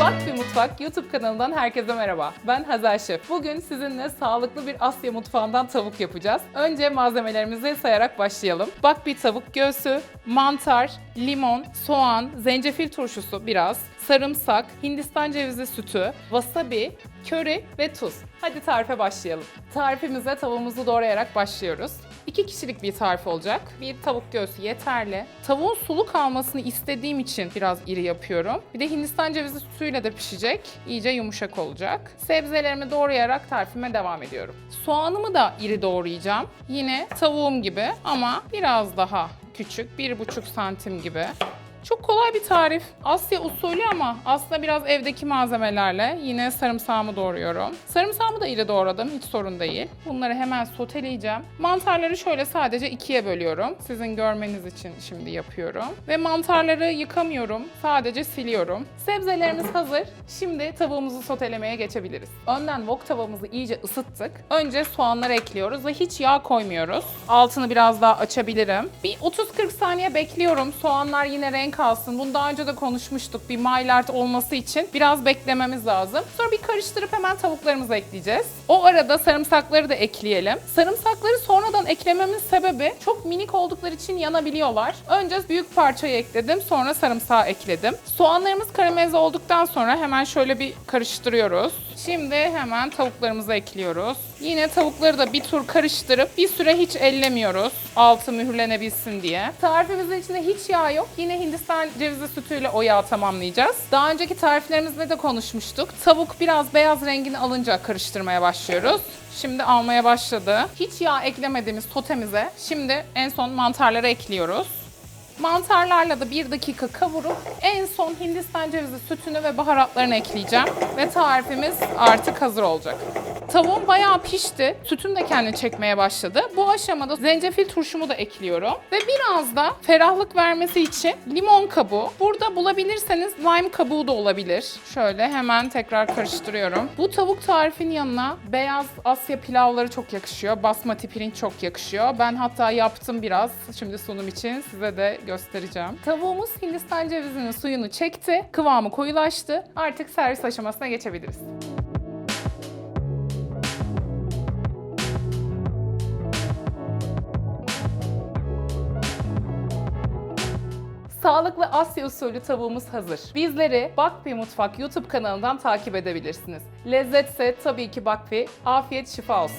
Bak bir Mutfak YouTube kanalından herkese merhaba. Ben Hazel Şef. Bugün sizinle sağlıklı bir Asya mutfağından tavuk yapacağız. Önce malzemelerimizi sayarak başlayalım. Bak bir tavuk göğsü, mantar, limon, soğan, zencefil turşusu biraz, sarımsak, Hindistan cevizi sütü, wasabi, köri ve tuz. Hadi tarife başlayalım. Tarifimize tavuğumuzu doğrayarak başlıyoruz. İki kişilik bir tarif olacak. Bir tavuk göğsü yeterli. Tavuğun sulu kalmasını istediğim için biraz iri yapıyorum. Bir de Hindistan cevizi sütüyle de pişecek. İyice yumuşak olacak. Sebzelerimi doğrayarak tarifime devam ediyorum. Soğanımı da iri doğrayacağım. Yine tavuğum gibi ama biraz daha küçük. 1,5 santim gibi. Çok kolay bir tarif. Asya usulü ama aslında biraz evdeki malzemelerle yine sarımsağımı doğruyorum. Sarımsağımı da iri doğradım. Hiç sorun değil. Bunları hemen soteleyeceğim. Mantarları şöyle sadece ikiye bölüyorum. Sizin görmeniz için şimdi yapıyorum. Ve mantarları yıkamıyorum. Sadece siliyorum. Sebzelerimiz hazır. Şimdi tavuğumuzu sotelemeye geçebiliriz. Önden wok tavamızı iyice ısıttık. Önce soğanları ekliyoruz ve hiç yağ koymuyoruz. Altını biraz daha açabilirim. Bir 30-40 saniye bekliyorum. Soğanlar yine renk alsın. Bunu daha önce de konuşmuştuk. Bir maillard olması için biraz beklememiz lazım. Sonra bir karıştırıp hemen tavuklarımızı ekleyeceğiz. O arada sarımsakları da ekleyelim. Sarımsakları sonradan eklememin sebebi çok minik oldukları için yanabiliyorlar. Önce büyük parçayı ekledim. Sonra sarımsağı ekledim. Soğanlarımız karamelize olduktan sonra hemen şöyle bir karıştırıyoruz. Şimdi hemen tavuklarımızı ekliyoruz. Yine tavukları da bir tur karıştırıp bir süre hiç ellemiyoruz. Altı mühürlenebilsin diye. Tarifimizin içinde hiç yağ yok. Yine Hindistan cevizi sütüyle o yağı tamamlayacağız. Daha önceki tariflerimizde de konuşmuştuk. Tavuk biraz beyaz rengini alınca karıştırmaya başlıyoruz. Şimdi almaya başladı. Hiç yağ eklemediğimiz totemize şimdi en son mantarları ekliyoruz. Mantarlarla da bir dakika kavurup en son Hindistan cevizi sütünü ve baharatlarını ekleyeceğim. Ve tarifimiz artık hazır olacak. Tavuğum bayağı pişti. Sütüm de kendini çekmeye başladı. Bu aşamada zencefil turşumu da ekliyorum. Ve biraz da ferahlık vermesi için limon kabuğu. Burada bulabilirseniz lime kabuğu da olabilir. Şöyle hemen tekrar karıştırıyorum. Bu tavuk tarifinin yanına beyaz Asya pilavları çok yakışıyor. Basmati pirinç çok yakışıyor. Ben hatta yaptım biraz. Şimdi sunum için size de göstereceğim. Tavuğumuz Hindistan cevizinin suyunu çekti. Kıvamı koyulaştı. Artık servis aşamasına geçebiliriz. Sağlıklı Asya usulü tavuğumuz hazır. Bizleri Bakpi Mutfak YouTube kanalından takip edebilirsiniz. Lezzetse tabii ki Bakpi. Afiyet şifa olsun.